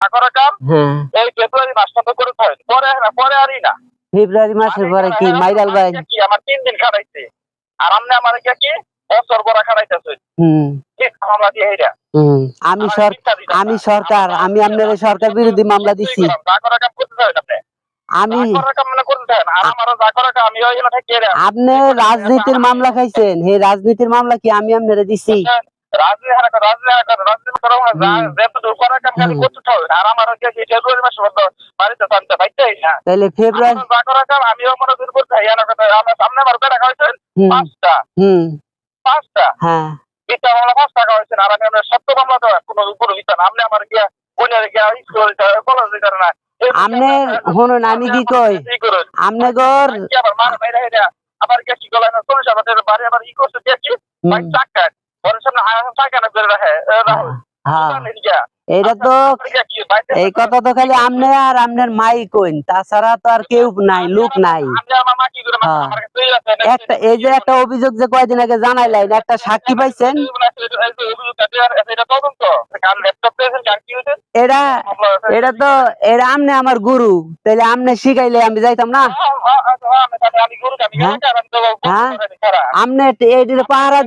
করার কাম এই ফেব্রুয়ারি মাসটা তো করে পরে পরে আরই না। ফেব্রুয়ারি মাসের পরে কি মাইরাল ভাই? কি আমার তিন দিন খাটাইছে। আর আমনে আমার কি কি বছর বড় খাটাইতেছে। হুম। মামলা দিয়ে এইটা আমি সর আমি সরকার আমি আপনার সরকার বিরোধী মামলা দিছি। কাম আপনি। আমি যা করার কাম মানে আপনি রাজনীতির মামলা খাইছেন। হে রাজনীতির মামলা কি আমি আপনারে দিছি? রাজনীতি রাজনীতি রাজনীতি করা হয়। করতে কি কি তাহলে ফেব্রুয়ারি আমিও মনে করতে চাই এলাকা আমার সামনে আমার বেড়া খাওয়াইছেন পাঁচটা পাঁচটা হ্যাঁ বিচার মামলা পাঁচ টাকা হয়েছে আর আমি আপনার সত্য মামলা তো কোনো কোনো বিচার। আপনি আমার গিয়া বোনের গিয়া স্কুল কলেজ দিতে না আপনি শুনুন আমি কি কই আপনি গর কি আবার মার বাইরে আবার গিয়া কি গলা না আমাদের বাড়ি আবার ই করছে দেখি ভাই চাকা ঘরের সামনে আয়াম চাকা না করে রাখে রাহুল হ্যাঁ এইটা তো এই কথা তো খালি আমনে আর আমনের মাই কইন তাছাড়া তো আর কেউ নাই লোক নাই। হ্যাঁ। একটা এই যে একটা অভিযোগ যে কয়দিন আগে জানাইলেন একটা সাক্ষী পাইছেন? এরা এটা তো এরা আমনে আমার গুরু তাহলে আমনে শিখাইলে আমি যাইতাম না? আমনে এইটির পাহারা